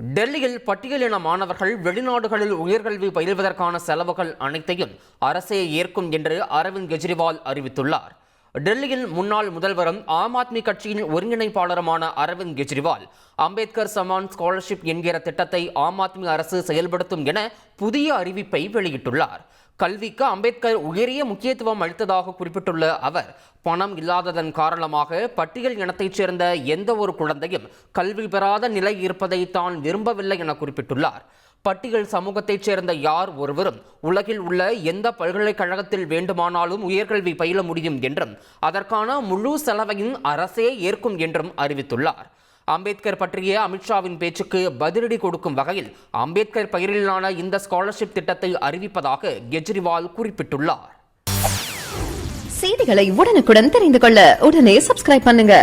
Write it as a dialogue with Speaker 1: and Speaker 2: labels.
Speaker 1: டெல்லியில் பட்டியலின மாணவர்கள் வெளிநாடுகளில் உயர்கல்வி பயில்வதற்கான செலவுகள் அனைத்தையும் அரசே ஏற்கும் என்று அரவிந்த் கெஜ்ரிவால் அறிவித்துள்ளார். டெல்லியில் முன்னாள் முதல்வரும் ஆம் ஆத்மி கட்சியின் ஒருங்கிணைப்பாளருமான அரவிந்த் கெஜ்ரிவால் அம்பேத்கர் சமான் ஸ்காலர்ஷிப் என்கிற திட்டத்தை ஆம் ஆத்மி அரசு செயல்படுத்தும் என புதிய அறிவிப்பை வெளியிட்டுள்ளார். கல்விக்கு அம்பேத்கர் உயரிய முக்கியத்துவம் அளித்ததாக குறிப்பிட்டுள்ள அவர் பணம் இல்லாததன் காரணமாக பட்டியல் இனத்தைச் சேர்ந்த எந்த ஒரு குழந்தையும் கல்வி பெறாத நிலை இருப்பதை தான் விரும்பவில்லை என குறிப்பிட்டுள்ளார். பட்டியல் சமூகத்தைச் சேர்ந்த யார் ஒருவரும் உலகில் உள்ள எந்த பல்கலைக்கழகத்தில் வேண்டுமானாலும் உயர்கல்வி பயில முடியும் என்றும் அதற்கான முழு செலவையும் அரசே ஏற்கும் என்றும் அறிவித்துள்ளார். அம்பேத்கர் பற்றிய அமித்ஷாவின் பேச்சுக்கு பதிலடி கொடுக்கும் வகையில் அம்பேத்கர் பெயரிலான இந்த ஸ்காலர்ஷிப் திட்டத்தை அறிவிப்பதாக கெஜ்ரிவால் குறிப்பிட்டுள்ளார்.
Speaker 2: செய்திகளை உடனுக்குடன் தெரிந்து கொள்ள உடனே சப்ஸ்கிரைப் பண்ணுங்க.